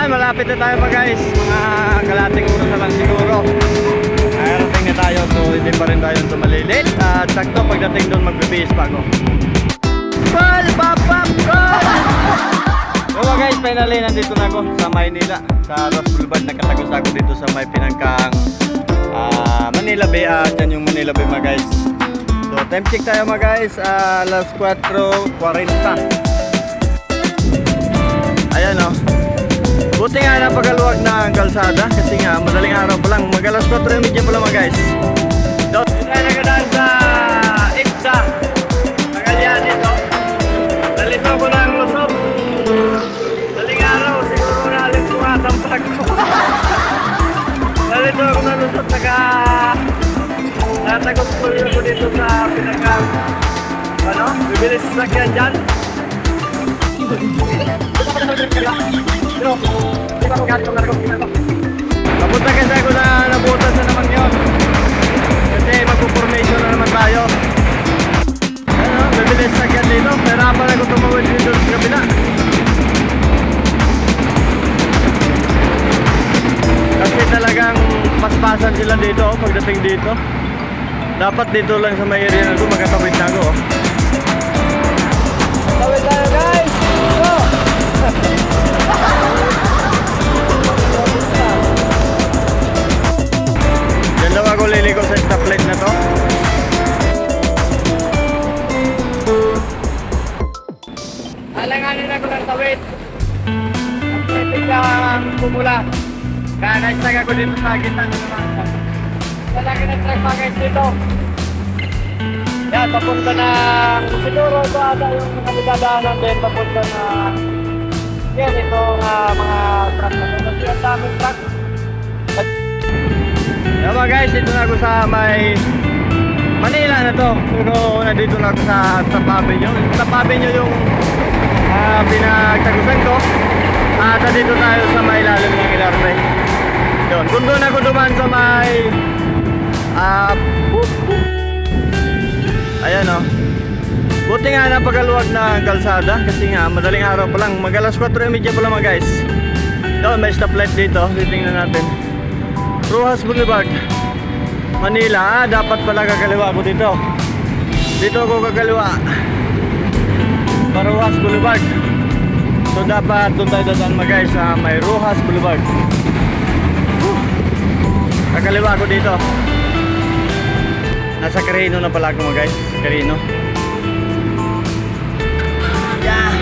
Ay, malapit na tayo mga guys. Mga kalating oras na lang siguro. Ay, rating na tayo. So, hindi pa rin tayo tumalilit. At sakto, pagdating doon, magbibihis pa ako. Call! Pop-up! Call! So guys, finally, nandito na ako sa Maynila. Sa Ross Boulevard, nakatagos ako dito sa may pinangkang ah, Manila Bay. At yan yung Manila Bay mga guys. So, time check tayo mga guys. Ah, alas 4.40. Ayan o. Buti nga napagaluwag na ang kalsada kasi nga madaling araw pa lang. Mag alas 4.30 pa lang mga guys. So, dito tayo nagadaan sa IPSA. Magalyaan dito. Nalito ko ng Luzon. Daling araw, siguro nalit ko nga tampag ko. Nalito ako ng Luzon. Naka... Natagos ko yun ako dito sa pinaka... Ano? Bibilis sa sakyan dyan. Papunta kasi ako na nabutas na naman yun. Kasi magpo-formation na naman tayo. Ano, bibilis sakyan dito. Pa ako tumawid dito sa kabila. Kasi talagang paspasan sila dito oh, pagdating dito. Dapat dito lang sa may area na ito, magkatawid na ako. oh. Tawid tayo sa stoplight na to. Alanganin ako ng tawid. Ang pwede kang pumula. Kaya naistag ako dito sa gitna ng naman. Lalaki ng truck mga guys dito. Yan, papunta na siguro ito ata yung nakabidadaanan din papunta na yan itong ah, mga truck na ito. Kasi ang daming truck. Yan mga guys, dito na ako sa may Manila na to. Pero nandito na ako sa Top Avenue. Top Avenue yung ah, pinagtagusan ko. At dito tayo sa may lalim ng Ilarme. Yun, kung doon ako duman sa may ah, Ayan o. Buti nga napagaluwag na kalsada kasi nga madaling araw pa lang. Mag alas 4.30 pa lang mga guys. Doon may stoplight dito. Titingnan natin. Rojas Boulevard. Manila. Ah, dapat pala kakaliwa ako dito. Dito ako kakaliwa. Rojas Boulevard. So dapat doon tayo dadaan mga guys sa may Rojas Boulevard. Whew. Kakaliwa ako dito. Nasa Carino na pala ako mga guys. Carino. Yeah.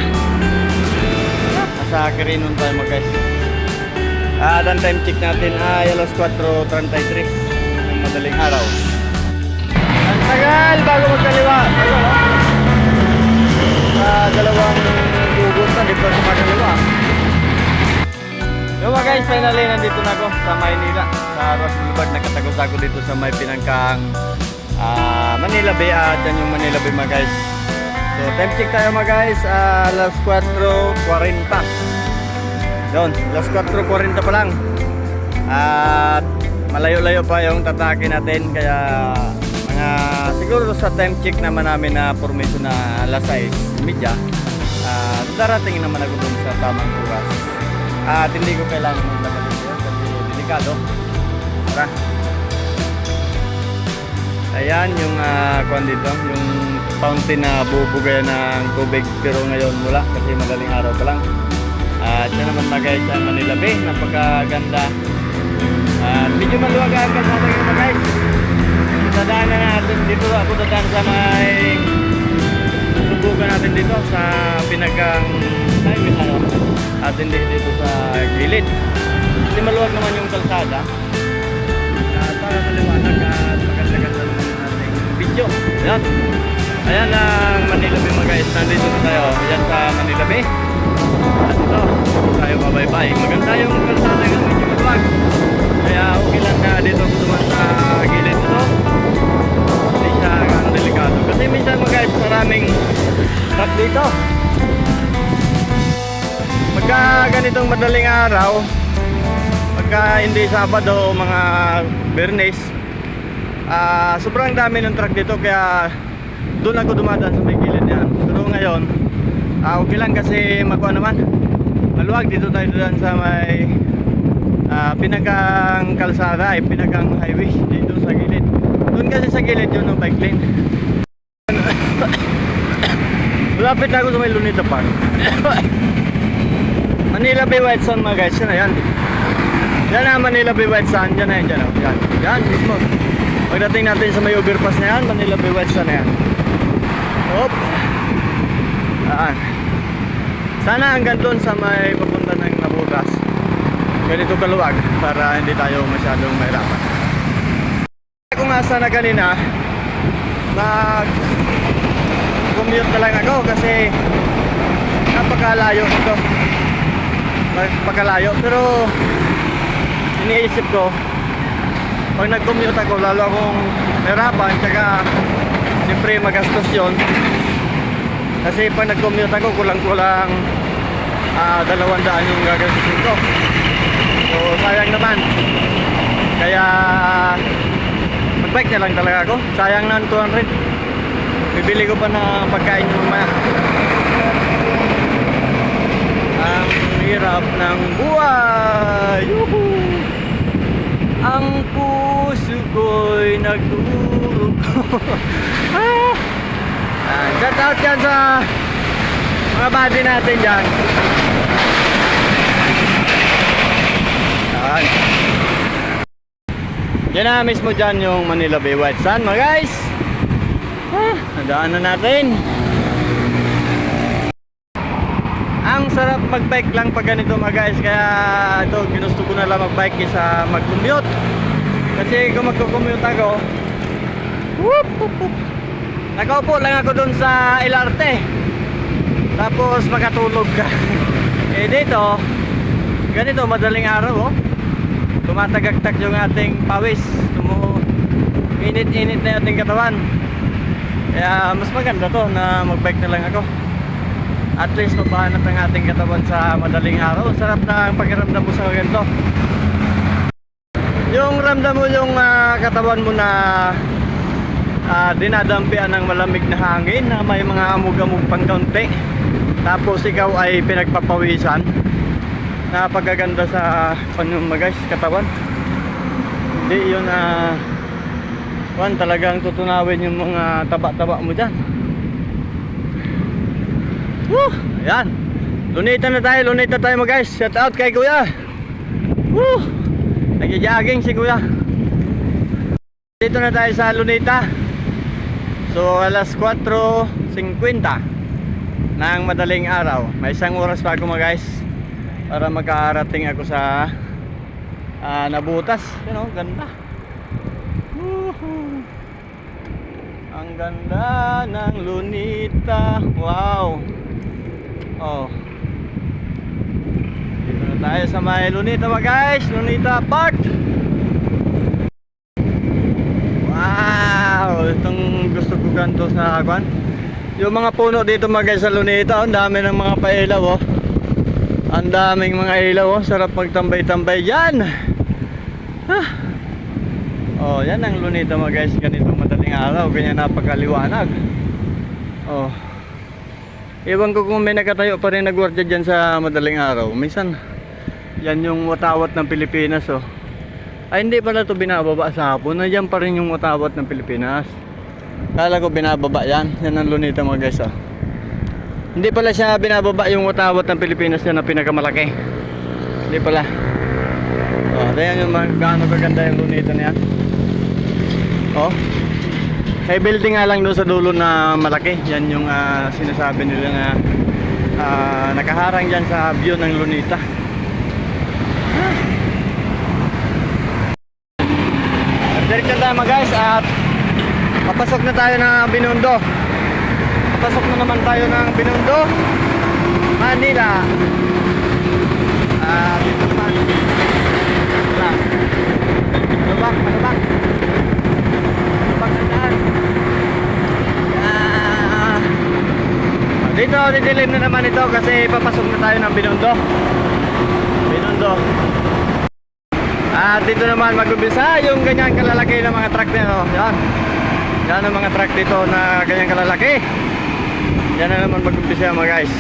Nasa Carino tayo mga guys. Ah, dan time check natin ay alas 4.33 ng madaling araw. Ang tagal bago magkaliwa. Sa dalawang gugot na dito sa magkaliwa. Yo mga guys, finally nandito na ako sa Maynila. Sa Ross Boulevard, nakatagos ako dito sa may pinangkang ah, Manila Bay. At yan yung Manila Bay mga guys. So time check tayo mga guys, ah, alas 4.40. Doon, alas 4.40 pa lang. At malayo-layo pa yung tatake natin. Kaya mga siguro sa time check naman namin na formation na alas 6 media. ah, darating naman ako dun sa tamang oras. At hindi ko kailangan maglaban dito kasi delikado. Tara. Ayan yung uh, kwan dito, yung fountain na bubugay ng tubig pero ngayon mula kasi madaling araw pa lang. At yan naman mga guys ang Manila Bay, napakaganda. At medyo maluwag ang kalsada ngayon mga guys. Dadaan na natin dito, ako dadaan sa may subukan natin dito sa pinagang time ano at hindi dito sa gilid. Kasi maluwag naman yung kalsada. At para maliwanag at maganda-ganda naman ating video. Ayan. Ayan ang Manila Bay mga guys. Nandito na tayo. Ayan sa Manila Bay. At ito, tayo babay-bye. Maganda yung kalsada nga, medyo maluwag. Kaya okay lang na dito duman sa gilid ito. Hindi siya ang delikado. Kasi minsan mga guys, maraming truck dito. Pagka ganitong madaling araw, pagka hindi Sabado mga Bernes, ah sobrang dami ng truck dito kaya doon ako dumadaan sa may gilid yan. Pero ngayon, ah okay lang kasi makuha naman. Maluwag dito tayo dyan sa may ah, pinakang kalsada ay pinakang highway dito sa gilid doon kasi sa gilid yun ng bike lane Malapit na ako sa may Lunita Park. Manila Bay White Sun mga guys, yan yan. Yan na Manila Bay White Sun, yan na yan, yan, yan. Yan, mismo. Pagdating natin sa may overpass na yan, Manila Bay White Sun na yan. Hop. Yan. Sana hanggang doon sa may papunta ng nabutas. Ganito kaluwag para hindi tayo masyadong mahirapan. Kung asa na kanina, mag commute na lang ako kasi napakalayo nito napakalayo pero iniisip ko pag nag-commute ako lalo akong nahirapan tsaka siyempre magastos yun kasi pag nag-commute ako kulang-kulang ah, dalawang daan yung gagastusin ko so sayang naman kaya mag-bike na lang talaga ako sayang na 200 Bibili ko pa ng pagkain mamaya. Ang hirap ng buhay. Yuhu! Ang puso ko'y nagdurugo. ah! Ah, shout out yan sa mga buddy natin dyan. Yan. Yan na mismo dyan yung Manila Bay White Sun mga guys. Ah, nadaan na natin. Ang sarap mag-bike lang pag ganito mga guys. Kaya ito, ginusto ko na lang mag-bike kaysa mag-commute. Kasi kung magko-commute ako, whoop, whoop, whoop. Nakaupo lang ako dun sa LRT. Tapos makatulog ka. eh dito, ganito, madaling araw oh. Tumatagaktak yung ating pawis. Tumu init-init na ating katawan. Kaya mas maganda to na mag-bike na lang ako. At least mapahanap ang ating katawan sa madaling araw. Sarap na ang pakiramdam mo sa ganito. Yung ramdam mo yung ah, katawan mo na ah, dinadampian ng malamig na hangin na may mga amog-amog pang kaunti. Tapos ikaw ay pinagpapawisan. Napagaganda sa mo guys, katawan. Hindi yun na Juan, talagang tutunawin yung mga taba-taba mo dyan. Woo! Ayan. Lunita na tayo, lunita tayo mga guys. Shout out kay Kuya. Woo! Nag-jogging si Kuya. Dito na tayo sa Lunita. So, alas 4.50 ng madaling araw. May isang oras pa ako mga guys para makarating ako sa ah, Nabutas. You know, ganda. Woohoo! Ang ganda ng Lunita. Wow. Oh. Dito na tayo sa may Lunita mga guys. Lunita Park. Wow. Itong ganito sa kwan. Yung mga puno dito mga guys sa Lunita. Ang dami ng mga pailaw oh. Ang daming mga ilaw oh. Sarap magtambay-tambay yan. Ah. Oh, yan ang lunita mga guys, ganito madaling araw, ganyan napakaliwanag. Oh. Ewan ko kung may nakatayo pa rin na gwardiya dyan sa madaling araw. Minsan, yan yung watawat ng Pilipinas oh. Ay hindi pala to binababa sa hapon, nandiyan pa rin yung watawat ng Pilipinas. Kala ko binababa yan, yan ang lunita mga guys oh. Hindi pala siya binababa yung watawat ng Pilipinas na pinakamalaki. Hindi pala. Oh, ayan yung gaano kaganda yung lunita niya. Oh. May building nga lang doon sa dulo na malaki. Yan yung ah, sinasabi nila na ah, nakaharang dyan sa view ng Lunita. Diretso tayo guys at papasok na tayo ng Binondo. Papasok na naman tayo ng Binondo. Manila. Ah, dito naman. Ano ba? Ano ba? pagkandaan. Yeah. Dito, didilim na naman ito kasi papasok na tayo ng Binondo. Binondo. At dito naman mag-umpisa yung ganyan kalalaki ng mga truck nito. Yan. Yan ang mga truck dito na ganyan kalalaki. Yan na naman mag-umpisa mga guys.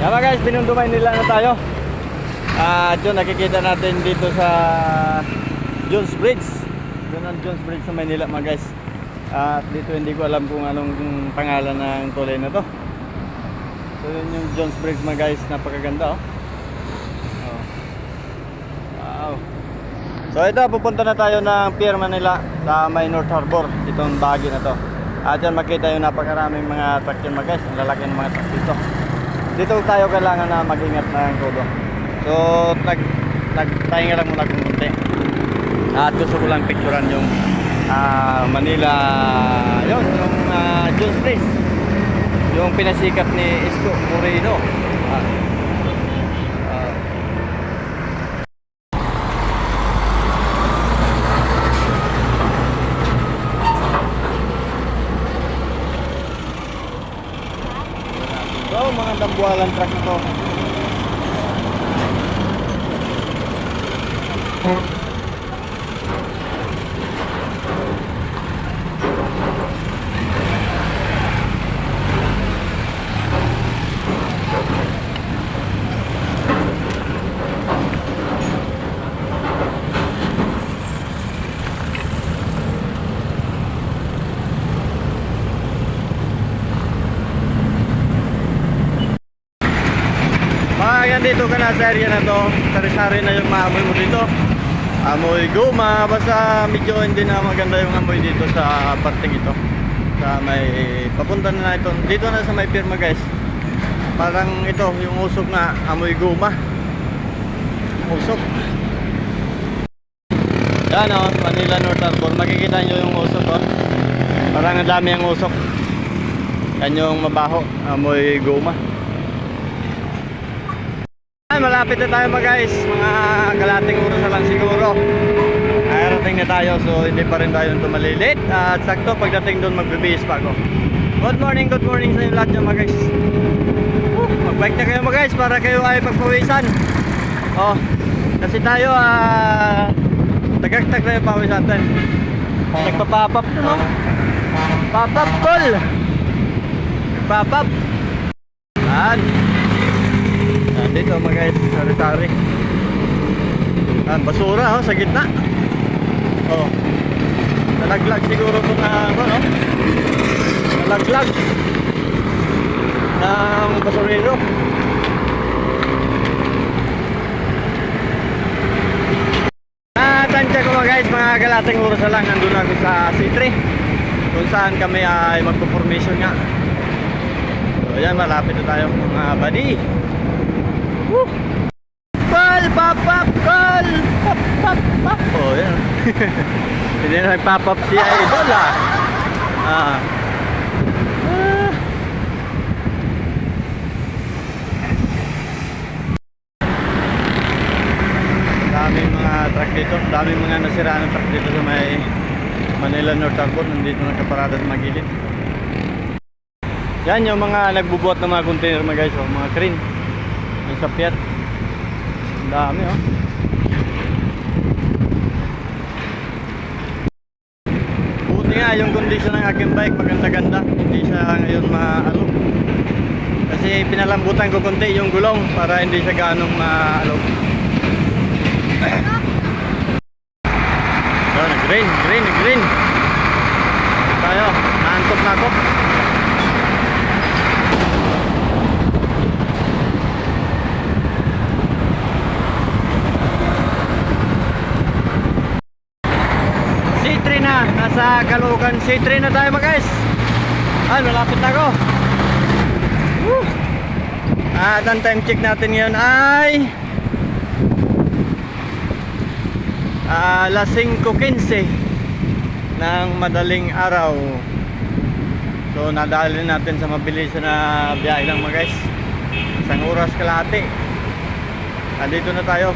Tama guys, pinunduman nila na tayo. At yun, nakikita natin dito sa Jones Bridge. Doon ang Jones Bridge sa Manila mga guys. At dito hindi ko alam kung anong pangalan ng tulay na to. So yun yung Jones Bridge mga guys, napakaganda oh. oh. Wow. So ito, pupunta na tayo ng Pier Manila sa may North Harbor, itong bagay na to. At yan makita yung napakaraming mga truck yan mga guys, ang lalaki ng mga truck dito. Dito tayo kailangan na mag-ingat ng todo. So nag nagtahinga lang muna kung konti. At gusto ko lang picturean yung ah, Manila, yun, yung uh, Jones Place. Yung pinasikat ni Isko Moreno. Ah. Ah. So, mga dambuhalan truck ito. Mga dito ka na sa area na to, sari-sari na yung maamoy mo dito. Amoy guma, basta medyo hindi na maganda yung amoy dito sa parting ito. Sa may, papunta na na ito. Dito na sa may firma guys. Parang ito, yung usok na amoy guma. Usok. Yan o, Manila North Harbor. Makikita nyo yung usok o. Parang ang dami ang usok. Yan yung mabaho, amoy guma. Malapit na tayo mga guys. Mga kalating oras na lang siguro. Nakarating na tayo so hindi pa rin tayo tumalilit. At sakto pagdating doon magbibihis pa ako. Good morning, good morning sa inyo lahat dyan mga guys. Uh, Mag-bike na kayo mga guys para kayo ay pagpawisan. Oh, kasi tayo ah tagagtag na yung pawis natin. Nagpapapap na no? Papap call! Nagpapap! Yan. Nandito mga guys, sari-sari. Ah, basura oh, sa gitna. Oh. Nalaglag siguro ito na ano, no? Nalaglag. Ng basurero. Ah, tansya ko mga guys, mga galating oras na lang nandun ako sa C3 kung saan kami ay magpo-formation nga. So, yan, malapit na tayo mga buddy. Woo! Call! Pop up! Call! Pop! Pop! Pop! Oh, yan. Hindi na nag-pop up si Idol ah. Ah. Ah. Daming mga truck dito. Daming mga nasiraan ng truck dito sa may Manila North Harbor. Nandito nakaparada sa magilid. Yan yung mga nagbubuhat ng mga container mga guys. Oh, mga crane. Yung sapyat. Ang dami oh. Buti nga yung condition ng aking bike maganda-ganda. Hindi siya ngayon maalog. Kasi pinalambutan ko konti yung gulong para hindi siya ganong maalog. So, nag-green, green, green. Tayo, naantok na ako. C3 na, Caloocan C3 na tayo mga guys. Ay, malapit na ako. Woo! At ang time check natin ngayon ay ah, alas 5.15 ng madaling araw. So nadali natin sa mabilis na biyahe lang mga guys. Isang oras kalahati. Andito na tayo.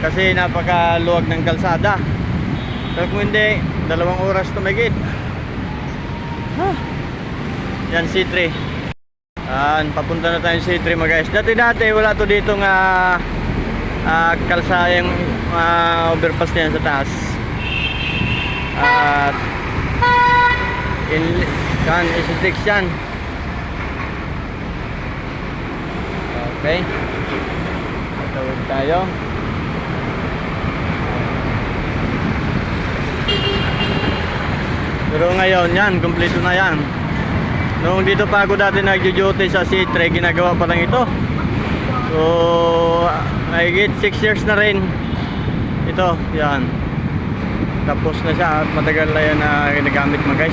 Kasi napakaluwag ng kalsada. Pero kung hindi, dalawang oras tumigit. Huh. Yan C3. Yan, papunta na tayo C3 mga guys. Dati-dati wala to dito nga uh, kalsayang ah, overpass na yan sa taas. At in kan isitix yan. Okay? Tawid tayo. Pero ngayon yan, kumpleto na yan. Noong dito pa ako dati nagjo-duty sa C3, ginagawa pa lang ito. So, mahigit 6 years na rin. Ito, yan. Tapos na siya at matagal na yan na ginagamit mo guys.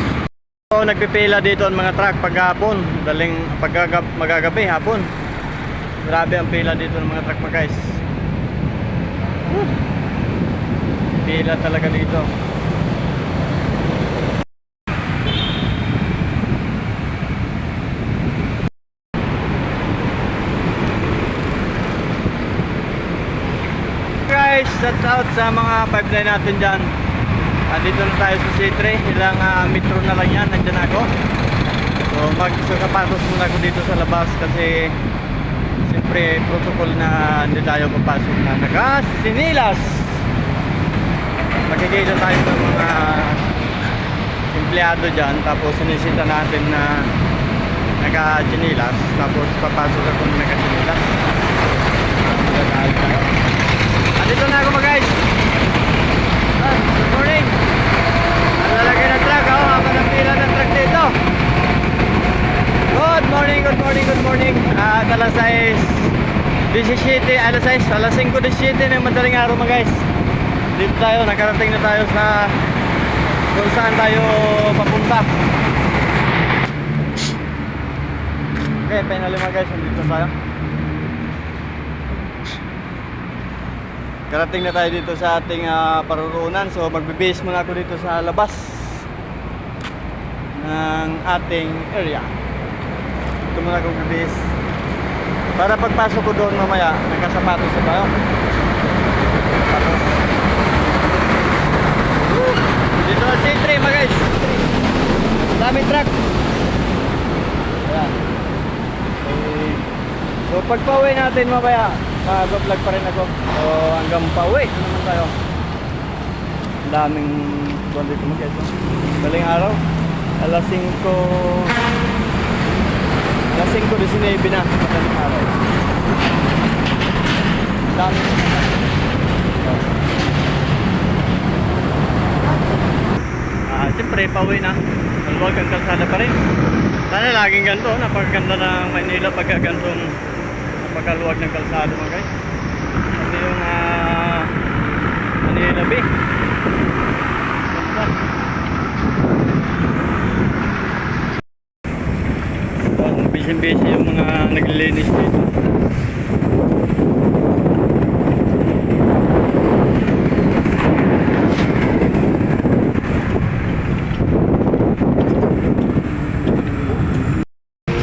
So, nagpipila dito ang mga truck paghapon. Daling pagagab magagabi hapon. Grabe ang pila dito ng mga truck mga guys. Woo! Pila talaga dito. Guys, shout out sa mga pipeline natin dyan. Andito na tayo sa C3. Ilang ah, metro na lang yan. Nandyan ako. So magsasapatos muna ako dito sa labas kasi siyempre protocol na hindi tayo papasok na nakasinilas. Magkikita tayo ng mga empleyado dyan tapos sinisita natin na naka-chinilas tapos papasok ako ng naka-chinilas. Magkakalit tayo. Andito na ako mga guys. Ah, good morning. Ang lalaki ng truck, oh. Habang ang pila ng truck dito. Good morning, good morning, good morning. At alas 6, 17, alas 6, alas 5, 17 ng madaling araw mga guys. Dito tayo, nakarating na tayo sa kung saan tayo papunta. Okay, finally mga guys, nandito tayo. Karating na tayo dito sa ating ah, paruroonan. So magbe-base muna ako dito sa labas ng ating area. Ito muna akong base. Para pagpasok ko doon mamaya, nagkasapatos na tayo. Dito na C3 mga guys. Daming truck. Ayan. Okay. So pag pauwi natin mamaya, mag-vlog pa rin ako. So hanggang pauwi naman tayo. Ang daming buwan dito mga guys. Maling araw. Alas 5 Alas 5.19 na. Madaling araw. Ang dami. Oh. Ah, siyempre, pauwi na. Maluwag ang kalsada pa rin. Sana laging ganito. Napakaganda ng Manila pagka ganitong napakaluwag ng kalsada mga guys. Ito yung ah, Manila Bay. Busy-busy yung mga naglilinis dito.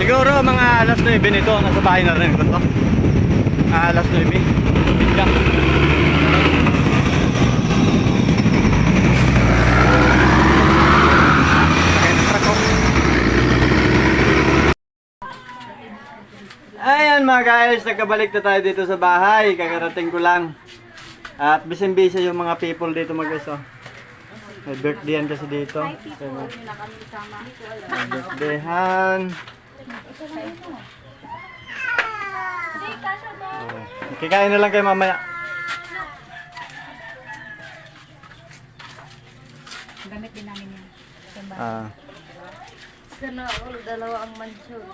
Siguro mga alas 9 nito, nasa bahay na rin ko to. Alas 9. Bigla. Sakay ng truck, oh. Ayan mga guys, nagkabalik na tayo dito sa bahay. Kakarating ko lang. At busy-busy yung mga people dito mga guys. Oh. May birthdayhan kasi dito. Ayan, oh. May birthdayhan. Oh. Kikain na lang kayo mamaya. Gamit din namin yan. Ah, Sana all dalawa ang mansyon.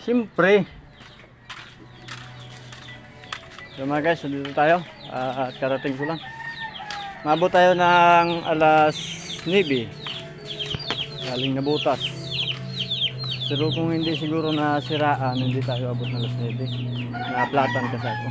siyempre. So mga guys, dito tayo. Ah, at karating ko lang. Mabot tayo ng alas 9. Galing na butas. Pero kung hindi siguro na siraan, hindi tayo abot ng alas 9. Naaplatan kasi ako.